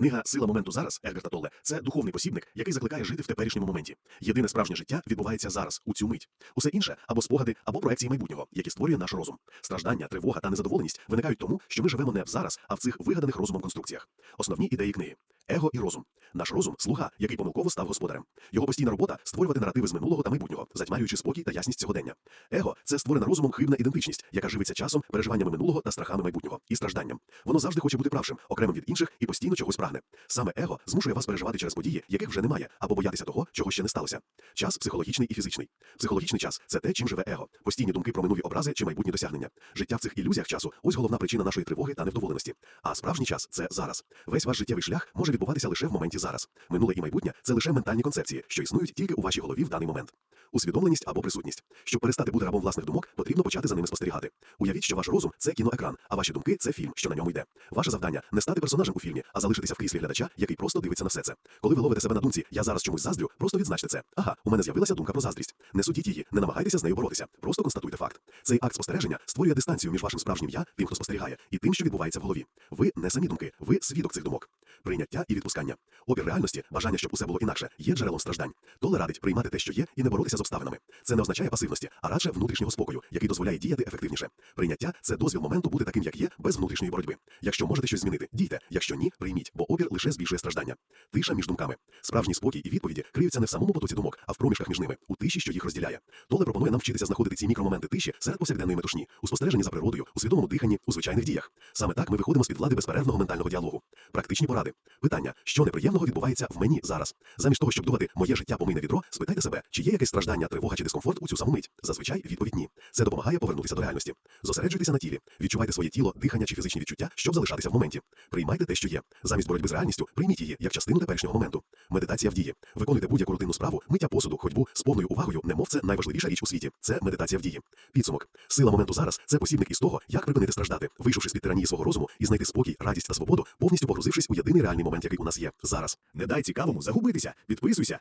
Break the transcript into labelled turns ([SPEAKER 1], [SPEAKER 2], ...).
[SPEAKER 1] Книга Сила моменту зараз Егерта Толле це духовний посібник, який закликає жити в теперішньому моменті. Єдине справжнє життя відбувається зараз, у цю мить. Усе інше або спогади, або проекції майбутнього, які створює наш розум. Страждання, тривога та незадоволеність виникають тому, що ми живемо не в зараз, а в цих вигаданих розумом конструкціях. Основні ідеї книги: его і розум. Наш розум слуга, який помилково став господарем. Його постійна робота створювати наративи з минулого та майбутнього, затьмарюючи спокій та ясність сьогодення. Его це створена розумом хибна ідентичність, яка живиться часом, переживаннями минулого та страхами майбутнього і стражданням. Воно завжди хоче бути правшим, окремим від інших і постійно чогось прагне. Саме его змушує вас переживати через події, яких вже немає, або боятися того, чого ще не сталося. Час психологічний і фізичний. Психологічний час це те, чим живе его, постійні думки про минулі образи чи майбутні досягнення. Життя в цих ілюзіях часу ось головна причина нашої тривоги та невдоволеності. А справжній час це зараз. Весь ваш життєвий шлях може відбуватися лише в моменті зараз. Минуле і майбутнє це лише ментальні концепції, що існують тільки у вашій голові в даний момент. Усвідомленість або присутність. Щоб перестати бути рабом власних думок, потрібно почати за ними спостерігати. Уявіть, що ваш розум це кіноекран, а ваші думки це фільм, що на ньому йде. Ваше завдання не стати персонажем у фільмі, а залишитися в кріслі глядача, який просто дивиться на все це. Коли ви ловите себе на думці, я зараз чомусь заздрю, просто відзначте це. Ага, у мене з'явилася думка про заздрість. Не судіть її, не намагайтеся з нею боротися. Просто констатуйте факт. Цей акт спостереження створює дистанцію між вашим справжнім я, тим, хто спостерігає, і тим, що відбувається в голові. Ви не самі думки, ви свідок цих думок. Прийняття і відпускання. Опір реальності, бажання, щоб усе було інакше, є джерелом страждань. Толе радить приймати те, що є, і не боротися з обставинами. Це не означає пасивності, а радше внутрішнього спокою, який дозволяє діяти ефективніше. Прийняття це дозвіл моменту бути таким, як є, без внутрішньої боротьби. Якщо можете щось змінити, дійте. Якщо ні, прийміть, бо опір лише збільшує страждання. Тиша між думками. Справжній спокій і відповіді криються не в самому потоці думок, а в проміжках між ними, у тиші, що їх розділяє. Толе пропонує нам вчитися знаходити ці мікромоменти тиші серед повсякденної метушні, у спостереженні за природою, у свідомому диханні, у звичайних діях. Саме так ми виходимо з під влади безперервного ментального діалогу. Практичні поради. Питання, що неприємного відбувається в мені зараз. Замість того, щоб думати моє життя помийне відро, спитайте себе, чи є якесь страждання, тривога чи дискомфорт у цю саму мить. Зазвичай відповідь ні. Це допомагає повернутися до реальності. Зосереджуйтеся на тілі, відчувайте своє тіло, дихання чи фізичні відчуття, щоб залишатися в моменті. Приймайте те, що є. Замість боротьби з реальністю, прийміть її як частину теперішнього моменту. Медитація в дії. Виконуйте будь-яку рутинну справу, миття посуду, ходьбу з повною увагою, немов це найважливіша річ у світі. Це медитація в дії. Підсумок. Сила моменту зараз це посібник із того, як припинити страждати, вийшовши з під тиранії свого розуму і знайти спокій, радість та свободу, повністю погрузившись у єдиний реальний момент, який у нас є зараз.
[SPEAKER 2] Не дай цікавому загубитися. Підписуйся,